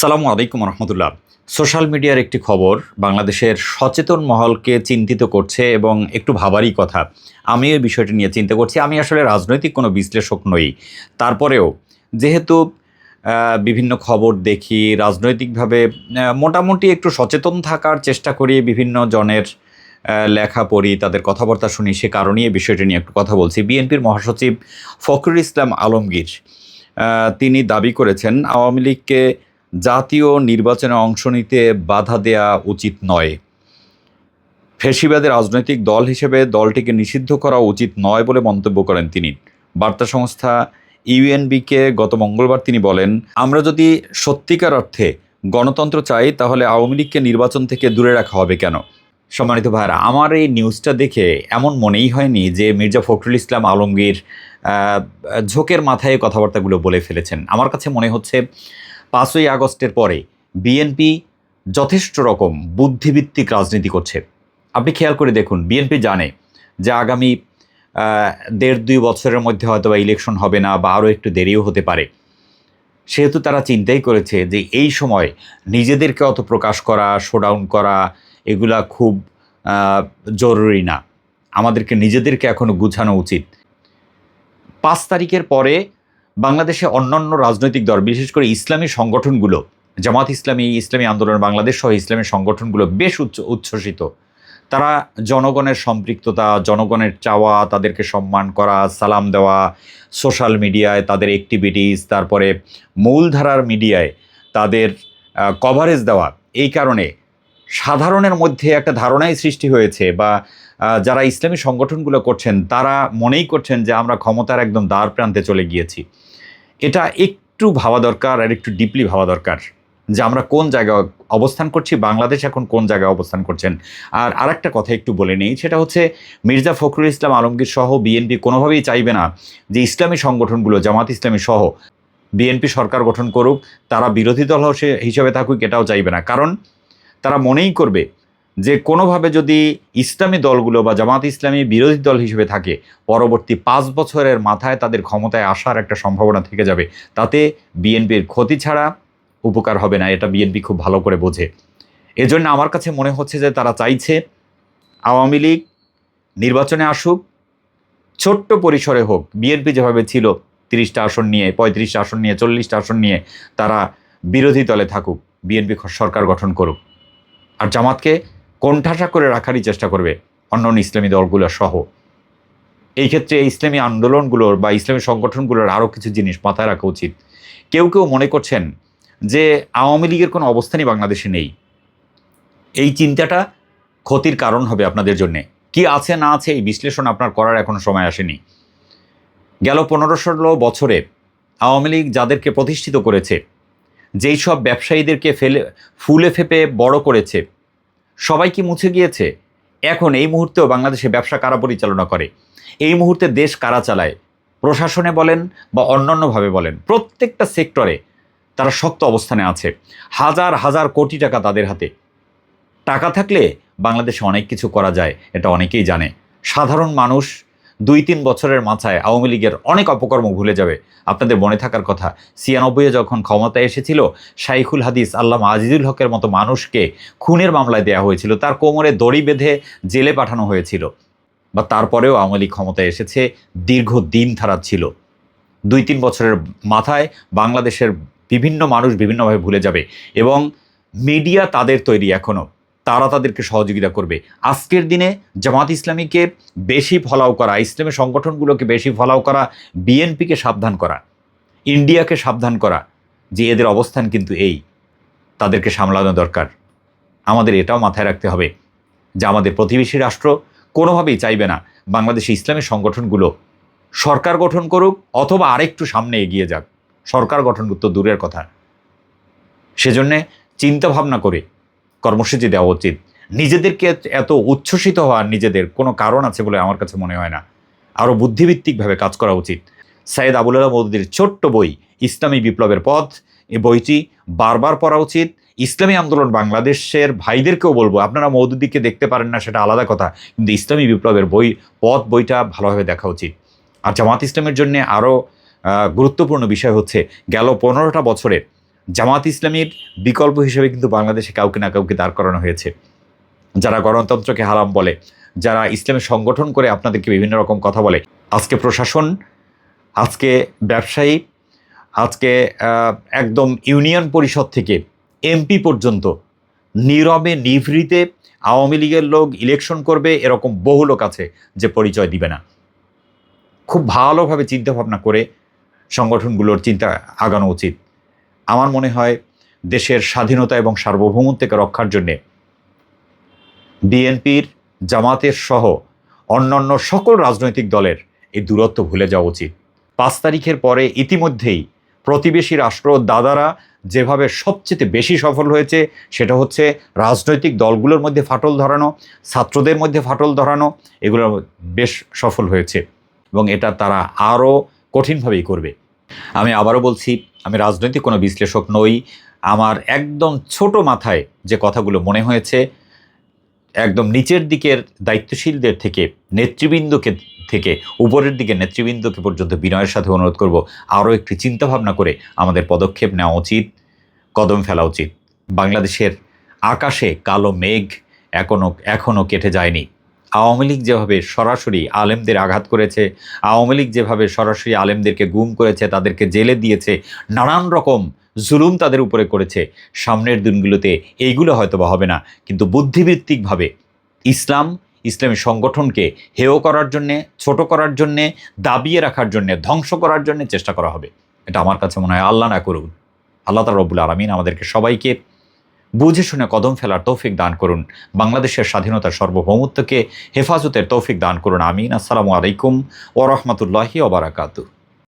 সালামু আলাইকুম রহমতুল্লাহ। সোশ্যাল মিডিয়ার একটি খবর, বাংলাদেশের সচেতন মহলকে চিন্তিত করছে এবং একটু ভাবারই কথা। আমি এই বিষয়টি নিয়ে চিন্তা করছি, আমি আসলে রাজনৈতিক কোনো বিশ্লেষক নই। তারপরেও যেহেতু বিভিন্ন খবর দেখি, রাজনৈতিকভাবে মোটামুটি একটু সচেতন থাকার চেষ্টা করি, বিভিন্ন জনের লেখা পড়ি, তাদের কথাবার্তা শুনি, সে কারণেই এই বিষয়টি নিয়ে একটু কথা বলছি। বিএনপির মহাসচিব ফখরুল ইসলাম আলমগীর তিনি দাবি করেছেন, আওয়ামী লীগকে জাতীয় নির্বাচনে অংশ নিতে বাধা দেয়া উচিত নয়। ফেসিবাদের রাজনৈতিক দল হিসেবে দলটিকে নিষিদ্ধ করা উচিত নয় বলে মন্তব্য করেন তিনি। বার্তা সংস্থা ইউএনবিকে গত মঙ্গলবার তিনি বলেন, আমরা যদি সত্যিকার অর্থে গণতন্ত্র চাই, তাহলে আওয়ামী লীগকে নির্বাচন থেকে দূরে রাখা হবে কেন? সম্মানিত ভাইরা আমার এই নিউজটা দেখে এমন মনেই হয়নি যে মির্জা ফখরুল ইসলাম আলমগীর ঝোঁকের মাথায় কথাবার্তাগুলো বলে ফেলেছেন। আমার কাছে মনে হচ্ছে পাঁচই আগস্টের পরে বিএনপি যথেষ্ট রকম বুদ্ধিভিত্তিক রাজনীতি করছে। আপনি খেয়াল করে দেখুন, বিএনপি জানে যে আগামী দেড় দুই বছরের মধ্যে হয়তো বা ইলেকশন হবে না বা আরও একটু দেরিও হতে পারে। সেহেতু তারা চিন্তাই করেছে যে এই সময় নিজেদেরকে অত প্রকাশ করা শোডাউন করা, এগুলা খুব জরুরি না। আমাদেরকে নিজেদেরকে এখনও গুছানো উচিত। পাঁচ তারিখের পরে বাংলাদেশে অন্যান্য রাজনৈতিক দল, বিশেষ করে ইসলামী সংগঠনগুলো, জামাত ইসলামী ইসলামী আন্দোলন, বাংলাদেশ সহ ইসলামী সংগঠনগুলো বেশ উচ্চ, উচ্ছ্বসিত। তারা জনগণের সম্পৃক্ততা, জনগণের চাওয়া, তাদেরকে সম্মান করা, সালাম দেওয়া, সোশ্যাল মিডিয়ায় তাদের অ্যাক্টিভিটিস তারপরে মূলধারার মিডিয়ায় তাদের কভারেজ দেওয়া। এই কারণে সাধারণের মধ্যে একটা ধারণাই সৃষ্টি হয়েছে বা যারা ইসলামী সংগঠনগুলো করছেন, তারা মনেই করছেন যে আমরা ক্ষমতার একদম দ্বার প্রান্তে চলে গিয়েছি। এটা একটু ভাবা দরকার আর একটু ডিপলি ভাবা দরকার যে আমরা কোন জায়গায় অবস্থান করছি, বাংলাদেশ এখন কোন জায়গায় অবস্থান করছেন। আর আরেকটা কথা একটু বলে নেই, সেটা হচ্ছে মির্জা ফখরুল ইসলাম আলমগীর সহ বিএনপি কোনোভাবেই চাইবে না যে ইসলামী সংগঠনগুলো, জামাত ইসলামী সহ বিএনপি সরকার গঠন করুক, তারা বিরোধী দল হসে- হিসেবে থাকুক, এটাও চাইবে না। কারণ তারা মনেই করবে যে কোনোভাবে যদি ইসলামী দলগুলো বা জামাত ইসলামী বিরোধী দল হিসেবে থাকে, পরবর্তী পাঁচ বছরের মাথায় তাদের ক্ষমতায় আসার একটা সম্ভাবনা থেকে যাবে। তাতে বিএনপির ক্ষতি ছাড়া উপকার হবে না, এটা বিএনপি খুব ভালো করে বোঝে। এজন্য আমার কাছে মনে হচ্ছে যে তারা চাইছে আওয়ামী লীগ নির্বাচনে আসুক, ছোট্ট পরিসরে হোক। বিএনপি যেভাবে ছিল, তিরিশটা আসন নিয়ে, পঁয়ত্রিশটা আসন নিয়ে, চল্লিশটা আসন নিয়ে তারা বিরোধী দলে থাকুক, বিএনপি সরকার গঠন করুক। আর জামাতকে কোণঠাসা করে রাখারই চেষ্টা করবে অন্যান্য ইসলামী দলগুলো সহ। এই ক্ষেত্রে ইসলামী আন্দোলনগুলোর বা ইসলামী সংগঠনগুলোর আরও কিছু জিনিস মাথায় রাখা উচিত। কেউ কেউ মনে করছেন যে আওয়ামী লীগের কোনো অবস্থানই বাংলাদেশে নেই। এই চিন্তাটা ক্ষতির কারণ হবে আপনাদের জন্যে। কি আছে না আছে এই বিশ্লেষণ আপনার করার এখনও সময় আসেনি। গেল পনেরো ষোলো বছরে আওয়ামী লীগ যাদেরকে প্রতিষ্ঠিত করেছে, যেই সব ব্যবসায়ীদেরকে ফেলে, ফুলে ফেপে বড় করেছে সবাই কি মুছে গিয়েছে? এখন এই মুহূর্তেও বাংলাদেশে ব্যবসা কারা পরিচালনা করে? এই মুহূর্তে দেশ কারা চালায়? প্রশাসনে বলেন বা অন্যান্যভাবে বলেন, প্রত্যেকটা সেক্টরে তারা শক্ত অবস্থানে আছে। হাজার হাজার কোটি টাকা তাদের হাতে। টাকা থাকলে বাংলাদেশে অনেক কিছু করা যায়, এটা অনেকেই জানে। সাধারণ মানুষ দুই তিন বছরের মাথায় আওয়ামী লীগের অনেক অপকর্ম ভুলে যাবে। আপনাদের মনে থাকার কথা, ছিয়ানব্বইয়ে যখন ক্ষমতায় এসেছিল, শাইখুল হাদিস আল্লামা আজিজুল হকের মতো মানুষকে খুনের মামলায় দেওয়া হয়েছিল। তার কোমরে দড়ি বেঁধে জেলে পাঠানো হয়েছিল। বা তারপরেও আওয়ামী লীগ ক্ষমতায় এসেছে দীর্ঘ দিন ধারা ছিল দুই তিন বছরের মাথায় বাংলাদেশের বিভিন্ন মানুষ বিভিন্নভাবে ভুলে যাবে এবং মিডিয়া তাদের তৈরি এখনও। তারা তাদেরকে সহযোগিতা করবে। আজকের দিনে জামাত ইসলামীকে বেশি ফলাও করা, ইসলামী সংগঠনগুলোকে বেশি ফলাও করা, বিএনপিকে সাবধান করা, ইন্ডিয়াকে সাবধান করা, যে এদের অবস্থান কিন্তু এই, তাদেরকে সামলানো দরকার। আমাদের এটাও মাথায় রাখতে হবে যে আমাদের প্রতিবেশী রাষ্ট্র কোনোভাবেই চাইবে না বাংলাদেশে ইসলামী সংগঠনগুলো সরকার গঠন করুক অথবা আরেকটু সামনে এগিয়ে যাক। সরকার গঠন তো দূরের কথা। সেজন্যে চিন্তাভাবনা করে কর্মসূচি দেওয়া উচিত। নিজেদেরকে এত উচ্ছ্বসিত হওয়ার নিজেদের কোনো কারণ আছে বলে আমার কাছে মনে হয় না। আরও বুদ্ধিভিত্তিকভাবে কাজ করা উচিত। সাইদ আবুল আলাহ মৌদুদির ছোট্ট বই, ইসলামী বিপ্লবের পথ এই বইটি বারবার পড়া উচিত। ইসলামী আন্দোলন বাংলাদেশের ভাইদেরকেও বলব, আপনারা মৌদুদিকে দেখতে পারেন না, সেটা আলাদা কথা। কিন্তু ইসলামী বিপ্লবের বই, পথ বইটা ভালোভাবে দেখা উচিত। আর জামাত ইসলামের জন্য আরও গুরুত্বপূর্ণ বিষয় হচ্ছে, গেল পনেরোটা বছরে জামাত ইসলামীর বিকল্প হিসেবে কিন্তু বাংলাদেশে কাউকে না কাউকে দাঁড় করানো হয়েছে। যারা গণতন্ত্রকে হারাম বলে, যারা ইসলামের সংগঠন করে আপনাদেরকে বিভিন্ন রকম কথা বলে। আজকে প্রশাসন, আজকে ব্যবসায়ী, আজকে একদম ইউনিয়ন পরিষদ থেকে এমপি পর্যন্ত নীরবে, নিভৃতে আওয়ামী লীগের লোক ইলেকশন করবে এরকম বহু লোক আছে যে পরিচয় দিবে না। খুব ভালোভাবে চিন্তা ভাবনা করে সংগঠনগুলোর চিন্তা আগানো উচিত। আমার মনে হয় দেশের স্বাধীনতা এবং সার্বভৌমত্বকে রক্ষার জন্যে বিএনপির, জামাতের সহ অন্যান্য সকল রাজনৈতিক দলের এই দূরত্ব ভুলে যাওয়া উচিত। পাঁচ তারিখের পরে ইতিমধ্যেই প্রতিবেশী রাষ্ট্র দাদারা যেভাবে সবচেয়ে বেশি সফল হয়েছে, সেটা হচ্ছে রাজনৈতিক দলগুলোর মধ্যে ফাটল ধরানো, ছাত্রদের মধ্যে ফাটল ধরানো, এগুলো বেশ সফল হয়েছে এবং এটা তারা আরও কঠিনভাবেই করবে। আমি আবারও বলছি, আমি রাজনৈতিক কোনো বিশ্লেষক নই। আমার একদম ছোট মাথায় যে কথাগুলো মনে হয়েছে, একদম নিচের দিকের দায়িত্বশীলদের থেকে, নেতৃবৃন্দকে থেকে, উপরের দিকে নেতৃবৃন্দকে পর্যন্ত বিনয়ের সাথে অনুরোধ করব, আরও একটি চিন্তাভাবনা করে আমাদের পদক্ষেপ নেওয়া উচিত, কদম ফেলা উচিত। বাংলাদেশের আকাশে কালো মেঘ এখনও এখনও কেটে যায়নি। আওয়ামী লীগ যেভাবে সরাসরি আলেমদের আঘাত করেছে, আওয়ামী লীগ যেভাবে সরাসরি আলেমদেরকে গুম করেছে, তাদেরকে জেলে দিয়েছে, নানান রকম জুলুম তাদের উপরে করেছে, সামনের দিনগুলোতে এইগুলো হয়তো বা হবে না। কিন্তু বুদ্ধিভিত্তিকভাবে ইসলাম, ইসলামী সংগঠনকে হেয় করার জন্যে, ছোট করার জন্যে, দাবিয়ে রাখার জন্যে, ধ্বংস করার জন্যে চেষ্টা করা হবে। এটা আমার কাছে মনে হয় আল্লাহ না করুন আল্লাহ তালা রব্বুল আলমিন আমাদেরকে সবাইকে বুঝে শুনে কদম ফেলার তৌফিক দান করুন। বাংলাদেশের স্বাধীনতার সর্বভৌমত্বকে হেফাজতের তৌফিক দান করুন। আমিন। আসসালামু আলাইকুম ও রহমতুল্লাহি ওবরাকাতু